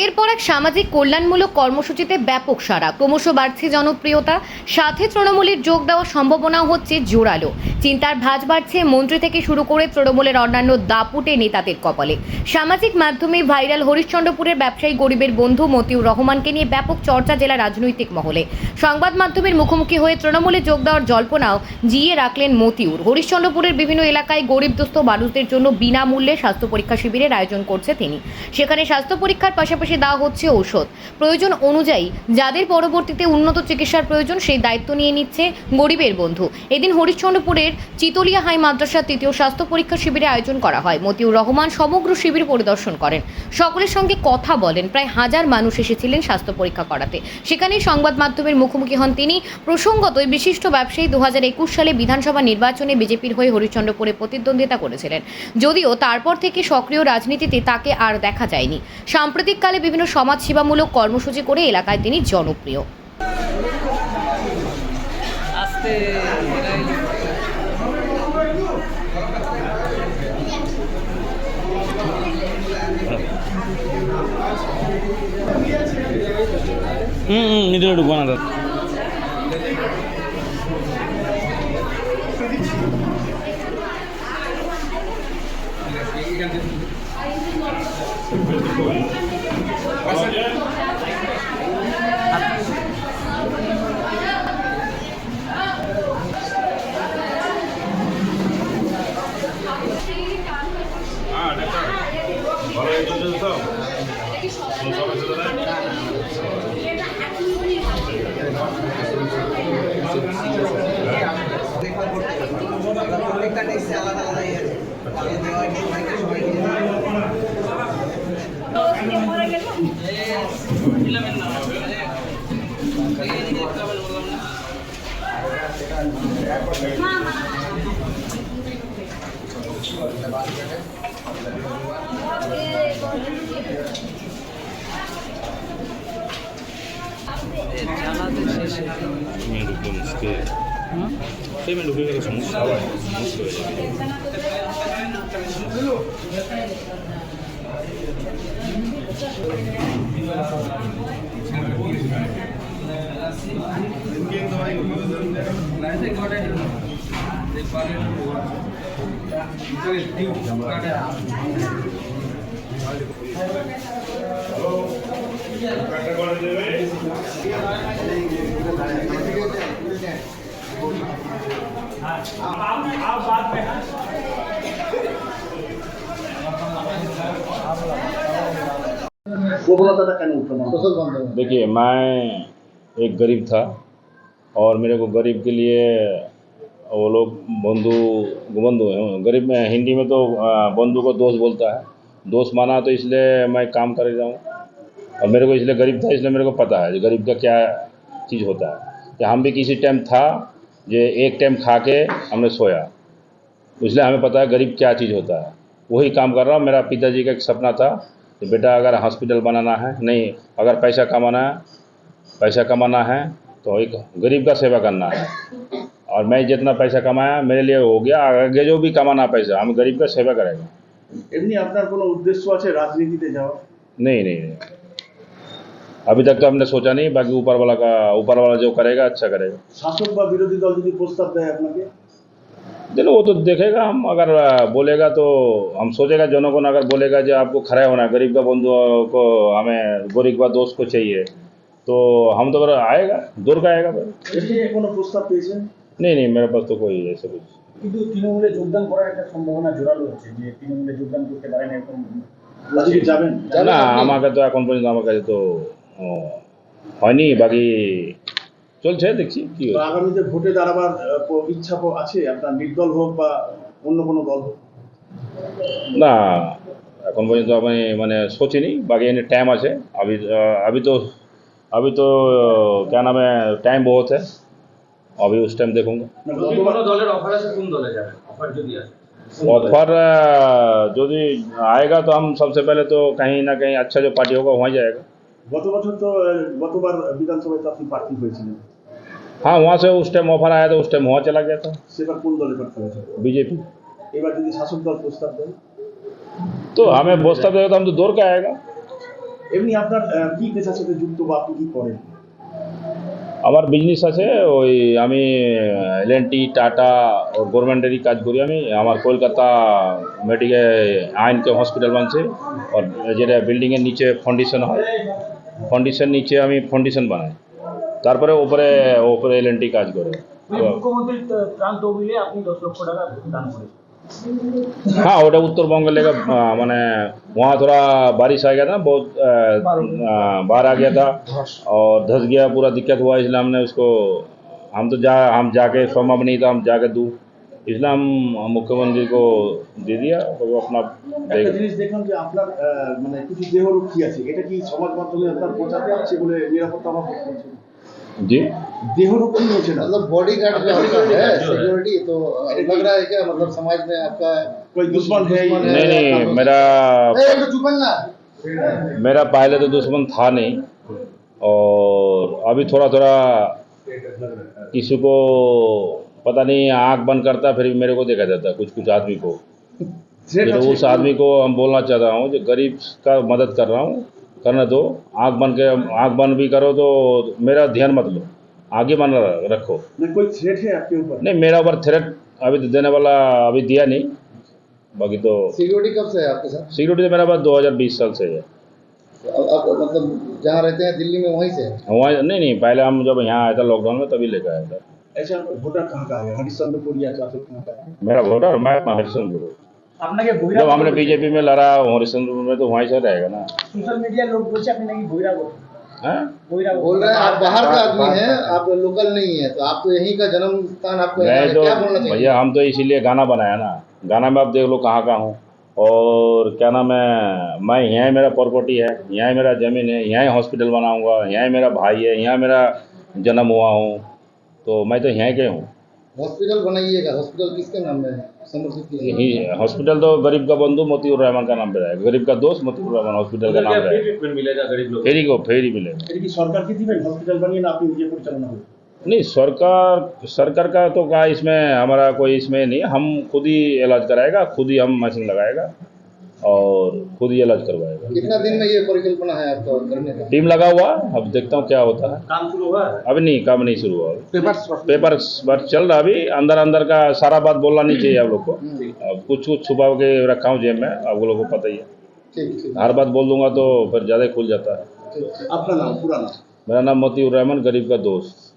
একের পর এক সামাজিক কল্যাণমূলক কর্মসূচিতে ব্যাপক সারা ক্রমশ বাড়ছে জনপ্রিয়তা। সাথে তৃণমূলের যোগ দেওয়ার সম্ভাবনাও হচ্ছে জোরালো। চিন্তার ভাঁজ বাড়ছে মন্ত্রী থেকে শুরু করে তৃণমূলের অন্যান্য দাপুটে নেতাদের কপালে। সামাজিক মাধ্যমে ভাইরাল হরিশ্চন্দ্রপুরের ব্যবসায়ী গরিবের বন্ধু মতিউর রহমানকে নিয়ে ব্যাপক চর্চা জেলা রাজনৈতিক মহলে। সংবাদ মাধ্যমের মুখোমুখি হয়ে তৃণমূলে যোগ দেওয়ার জল্পনাও জিয়ে রাখলেন মতিউর। হরিশ্চন্দ্রপুরের বিভিন্ন এলাকায় গরিবদস্ত মানুষদের জন্য বিনামূল্যে স্বাস্থ্য পরীক্ষা শিবিরের আয়োজন করছে তিনি। সেখানে স্বাস্থ্য পরীক্ষার পাশাপাশি দেওয়া হচ্ছে ঔষধ। প্রয়োজন অনুযায়ী যাদের পরবর্তীতে উন্নত চিকিৎসার প্রয়োজন সেই দায়িত্ব নিয়ে নিচ্ছে গরিবের বন্ধু। এদিন হরিশ্চন্দ্রপুরের চিতলিয়া হাই মাদ্রাসার তৃতীয় স্বাস্থ্য পরীক্ষা শিবিরে আয়োজন করা হয়। মতিউর রহমান সমগ্র শিবির পরিদর্শন করেন। সকলের সঙ্গে কথা বলেন। প্রায় হাজার মানুষ এসেছিলেন স্বাস্থ্য পরীক্ষা করাতে। সেখানেই সংবাদ মাধ্যমের মুখোমুখি হন তিনি। প্রসঙ্গত বিশিষ্ট ব্যবসায়ী দু হাজার একুশ সালে বিধানসভা নির্বাচনে বিজেপির হয়ে হরিশ্চন্দ্রপুরে প্রতিদ্বন্দ্বিতা করেছিলেন। যদিও তারপর থেকে সক্রিয় রাজনীতিতে তাকে আর দেখা যায়নি। সাম্প্রতিককালে শীতকালে বিভিন্ন সমাজসেবামূলক কর্মসূচি করে এলাকায় তিনি জনপ্রিয় Thank you. প্রত্যেকটা আলাদা আলাদা ইয়ে আছে। আলাদা দেওয়া হয় সবাইকে সবাইকে জানাতে শেষে পেমেন্ট ঢুকে গেলে সমস্যা হয় মুশকিল হয়ে যাবে প্রবণতাটা কেন वो बोला था देखिए मैं एक गरीब था और मेरे को गरीब के लिए वो लोग बंधु बंधु गरीब में हिंदी में तो बंधु को दोस्त बोलता है। दोस्त माना तो इसलिए मैं काम कर रहा हूँ और मेरे को इसलिए गरीब था इसलिए मेरे को पता है गरीब का क्या चीज़ होता है। कि हम भी किसी टाइम था जो एक टाइम खा के हमने सोया। इसलिए हमें पता है गरीब क्या चीज़ होता है। वही काम कर रहा हूँ। मेरा पिताजी का एक सपना था कि बेटा अगर हॉस्पिटल बनाना है नहीं अगर पैसा कमाना है पैसा कमाना है तो एक गरीब का सेवा करना है और मैं जितना पैसा कमाया मेरे लिए हो गया आगे जो भी कमाना पैसा हम गरीब का सेवा करेंगे এমনি আপনার কোনো উদ্দেশ্য আছে রাজনীতিতে যাওয়া नहीं नहीं नहीं अभी तक तो हमने सोचा नहीं बाकी ऊपर वाला का ऊपर वाला जो करेगा अच्छा करेगा শাসক বা বিরোধী দল যদি প্রস্তাব দেয় আপনাকে चलो वो तो देखेगा हम अगर आ, बोलेगा तो हम सोचेगा जनगण अगर बोलेगा जो आपको खड़ा होना है गरीब का बंधु को हमें गरीब का दोस्त को चाहिए तो हम तो फिर आएगा दूर का आएगा फिर এর থেকে কোনো প্রস্তাব পেয়েছেন नहीं नहीं मेरे पास तो कोई ऐसा कुछ কিন্তু তৃণমূলে যোগদান করার একটা সম্ভাবনা জোরালো হচ্ছে যে তৃণমূলে যোগদান করতে পারেন এরকম রাজনীতি যাবেন না আমাকে তো এখন পর্যন্ত আমার কাছে তো ও, হয়নি বাকি চলছে দেখছি কি আগামীতে ভোটে দাঁড়াবার ইচ্ছা আছে আপনার নির্দল হোক বা অন্য কোনো দল হোক? না এখন পর্যন্ত আমি মানে সোচিনি বাকি এনে টাইম আছে। আমি अभी তো अभी তো क्या नाम টাইম বহুত बहुत है। अभी उस দলের অফার আছে কোন দলে অফার যদি আয়েগা অফার যদি আएगा তো हम सबसे पहले तो कहीं ना कहीं अच्छा जो पार्टी গত বছর তো গতবার বিধানসভায় তো আপনি প্রার্থী হয়েছিলেন। हाँ वहाँ से उस टाइम ऑफर आया था उस टाइम वहाँ चला गया था সেবার কোন দলে প্রার্থী হয়েছে बीजेपी এবার যদি শাসক দল প্রস্তাব দেয় तो हमें बोस्ता देगा तो हम तो दौड़ के आएगा এমনি আপনার আহ, কি পেশার সাথে যুক্ত বা আপনি কি করেন আমার বিজনেস আছে ওই আমি এল এন টি টাটা ও গভর্নমেন্টেরই কাজ করি আমি আমার কলকাতা মেডিকেল আইনকে হসপিটাল বানছে আর যেটা বিল্ডিংয়ের নিচে ফাউন্ডেশন হয় ফাউন্ডেশন নিচে আমি ফাউন্ডেশন বানাই তারপরে ওপরে ওপরে এল এন টি কাজ করে তো মুখ্যমন্ত্রীর ত্রাণ তহবিলে আপনি দশ লক্ষ টাকা দান করেছেন हाँ वोटा उत्तर बंग लेगा मैंने वहाँ थोड़ा बारिश आ गया था बहुत अ, अ, बाढ़ आ गया था और धस गया पूरा दिक्कत हुआ इसलिए हमने उसको हम तो जा हम जाके संभव नहीं था हम जाके दूँ इसलिए हम मुख्यमंत्री को दे दिया और वो अपना একটা देख জিনিস দেখলাম যে আপনার আহ, মানে কিছু দেহরক্ষী আছে এটা কি সমাজ মাধ্যমে আপনার প্রচারে আসছে বলে নিরাপত্তা অভাব বলছে जी। देहरोपण योजना मतलब बॉडी गार्ड है सिक्योरिटी तो लग रहा है क्या मतलब समाज में आपका कोई दुश्मन है नहीं नहीं मेरा तो मेरा पहले तो दुश्मन था नहीं। और अभी थोड़ा थोड़ा किसी को पता नहीं आँख बंद करता फिर भी मेरे को देखा जाता कुछ कुछ आदमी को। फिर उस आदमी को हम बोलना चाहता हूँ जो गरीब का मदद कर रहा हूँ। करने दो। आँख बंद के आँख बंद भी करो तो मेरा ध्यान मत लो। आगे बन रखो। नहीं कोई थ्रेट है आपके ऊपर? नहीं मेरा ऊपर थ्रेट अभी तो देने वाला अभी दिया नहीं। बाकी तो सिक्योरिटी कब से है आपके साथ? सिक्योरिटी तो मेरा पास 2020 साल से है। अब आप मतलब जहाँ रहते हैं दिल्ली में वहीं से वहाँ नहीं नहीं पहले हम जब यहाँ आया था लॉकडाउन में तभी लेकर आया था। अच्छा भोटर कहाँ का है हरिश्चंद्रपुर या मेरा वोटर मैं हरिश्चंद्र আপনাকে जब हमने बीजेपी में लड़ा हरिश्चंद्रपुर में तो वहीं से रहेगा ना সোশ্যাল মিডিয়ার লোক বলছে আপনি নাকি বহিরাগত हैं বহিরাগত बोल रहे हैं आप बाहर का आदमी हैं आप लोकल नहीं है तो आप तो यहीं का जन्म स्थान आपको यहाँ मैं है, तो क्या बोलना चाहिए भैया हम तो इसीलिए गाना बनाया ना गाना में आप देख लो कहाँ का हूँ और क्या नाम है मैं यहाँ ही मेरा प्रॉपर्टी है यहाँ ही मेरा ज़मीन है यहाँ ही हॉस्पिटल बनाऊँगा यहाँ ही मेरा भाई है यहाँ मेरा जन्म हुआ हूँ तो मैं तो यहाँ के हूँ हॉस्पिटल बनाइएगा। हॉस्पिटल किसके नाम में समर्पित हॉस्पिटल तो गरीब का बंधु मोती रहमान का नाम पे रहेगा गरीब का दोस्त मोती रहमान हॉस्पिटल का नाम मिलेगा गरीब लोग फेरी को फेरी मिलेगा। सरकार की थी हॉस्पिटल बनिए ना आपकी विजयपुर चलना होगा नहीं सरकार सरकार का तो कहा इसमें हमारा कोई इसमें नहीं हम खुद ही इलाज कराएगा खुद ही हम मशीन लगाएगा। और खुद ही इलाज करवाएगा। कितना दिन में ये परिकल्पना है आपको करने का? टीम लगा हुआ अब देखता हूँ क्या होता है। काम शुरू हुआ है? अभी नहीं काम नहीं शुरू हुआ पेपर पेपर वर्क। चल रहा अभी अंदर अंदर का सारा बात बोलना नहीं चाहिए आप लोग को। हम्म। अब कुछ कुछ छुपा के रखा हूँ जेब में आप लोगों को पता ही है। हर बात बोल दूँगा तो फिर ज़्यादा खुल जाता है। अपना नाम पूरा नाम? मेरा नाम मोती रहमान गरीब का दोस्त।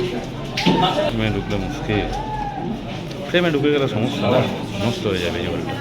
ফ্রেমে ঢুকলে মুশকিল। ফ্রেমে ঢুকে গেলে সমস্যা নষ্ট হয়ে যাবে জীবনটা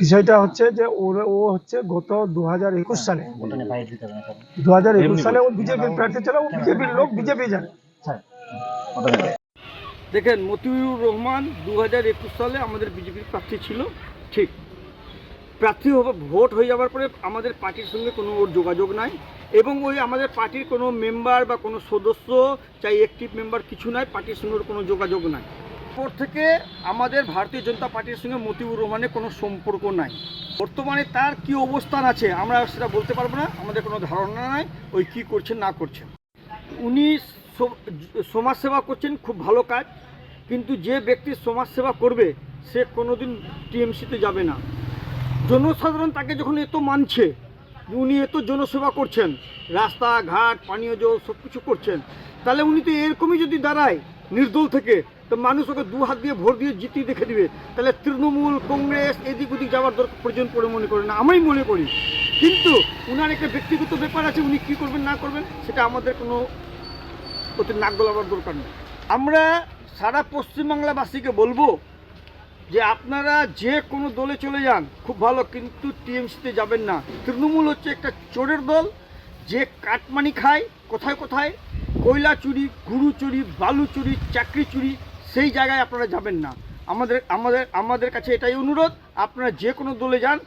বিষয়টা হচ্ছে যে ওর ও হচ্ছে গত দু হাজার একুশ সালে। দু হাজার একুশ সালে ও বিজেপির প্রার্থী ছিল ও বিজেপির লোক বিজেপি জানে। দেখেন মতিউর রহমান দু একুশ সালে আমাদের বিজেপির প্রার্থী ছিল ঠিক। প্রার্থী ভোট হয়ে যাওয়ার পরে আমাদের পার্টির সঙ্গে কোনো ওর যোগাযোগ নাই এবং ওই আমাদের পার্টির কোনো মেম্বার বা কোনো সদস্য চাই অ্যাক্টিভ মেম্বার কিছু নাই, পার্টির সঙ্গে কোনো যোগাযোগ নাই। পর থেকে আমাদের ভারতীয় জনতা পার্টির সঙ্গে মতিউর রহমানের কোনো সম্পর্ক নাই। বর্তমানে তার কি অবস্থান আছে, আমরা সেটা বলতে পারব না, আমাদের কোনো ধারণা নাই, ওই কি করছেন, না করছেন। উনি সম- সমাজসেবা করছেন, খুব ভালো কাজ, কিন্তু যে ব্যক্তি সমাজসেবা করবে, সে কোনোদিন টিএমসিতে যাবে না। জনসাধারণ তাকে যখন এত মানছে, উনি এত জনসেবা করছেন, রাস্তাঘাট, পানীয় জল সব কিছু করছেন, তাহলে উনি তো এরকমই যদি দাঁড়ায় নির্দল থেকে, তো মানুষ ওকে দু হাত দিয়ে ভোট দিয়ে জিতিয়ে দেখে দিবে। তাহলে তৃণমূল, কংগ্রেস, এদিক ওদিক যাওয়ার দরকার প্রয়োজন পড়ে মনে করেন না আমি মনে করি। কিন্তু উনার একটা ব্যক্তিগত ব্যাপার আছে, উনি কী করবেন, না করবেন, সেটা আমাদের কোনো ওতে নাক গলাবার দরকার নেই। আমরা সারা পশ্চিমবাংলাবাসীকে বলব যে আপনারা যে কোনো দলে চলে যান, খুব ভালো, কিন্তু টিএমসিতে যাবেন না। তৃণমূল হচ্ছে একটা চোরের দল, যে কাটমানি খায়, কোথায় কোথায়, কয়লা চুরি, গুরু চুরি, বালু চুরি, চাকরি চুরি, সেই জায়গায় আপনারা যাবেন না। আমাদের আমাদের আমাদের কাছে এটাই অনুরোধ, আপনারা যে কোনো দলে যান,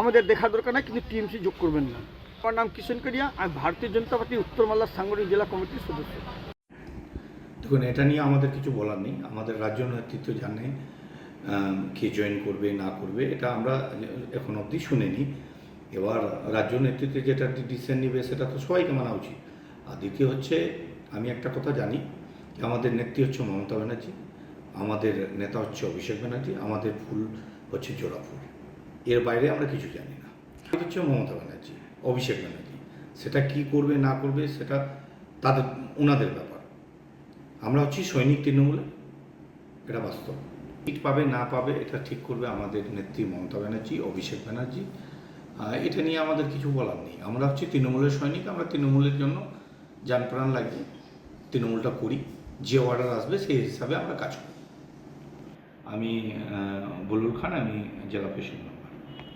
আমাদের দেখার দরকার নাই, কিন্তু টিএমসি যোগ করবেন না। আমার নাম কিষণ করিয়া, আমি ভারতীয় জনতা পার্টি উত্তর মালদার সাংগঠনিক জেলা কমিটির সদস্য। দেখুন, এটা নিয়ে আমাদের কিছু বলার নেই। আমাদের রাজ্য নেতৃত্ব জানে কে জয়েন করবে, না করবে, এটা আমরা এখন অবধি শুনিনি। এবার রাজ্য নেতৃত্বে যেটা ডিসিশন নেবে, সেটা তো সবাইকে মানা উচিত। আর দ্বিতীয় হচ্ছে, আমি একটা কথা জানি, যে আমাদের নেত্রী হচ্ছে মমতা ব্যানার্জি, আমাদের নেতা হচ্ছে অভিষেক ব্যানার্জি, আমাদের ফুল হচ্ছে জোড়া ফুল এর বাইরে আমরা কিছু জানি না। হচ্ছে মমতা ব্যানার্জি, অভিষেক ব্যানার্জি। সেটা কি করবে, না করবে, সেটা তাদের, ওনাদের ব্যাপার। আমরা হচ্ছি সৈনিক তৃণমূলে, এটা বাস্তব। সিট পাবে, না পাবে, এটা ঠিক করবে আমাদের নেত্রী মমতা ব্যানার্জি, অভিষেক ব্যানার্জি। এটা নিয়ে আমাদের কিছু বলার নেই। আমরা হচ্ছে তৃণমূলের সৈনিক, আমরা তৃণমূলের জন্য যান প্রাণ লাগিয়ে তৃণমূলটা করি। যে অর্ডার আসবে, সেই হিসাবে আমরা কাজ করি। আমি বলুর খান, আমি জেলা প্রেসিডেন্ট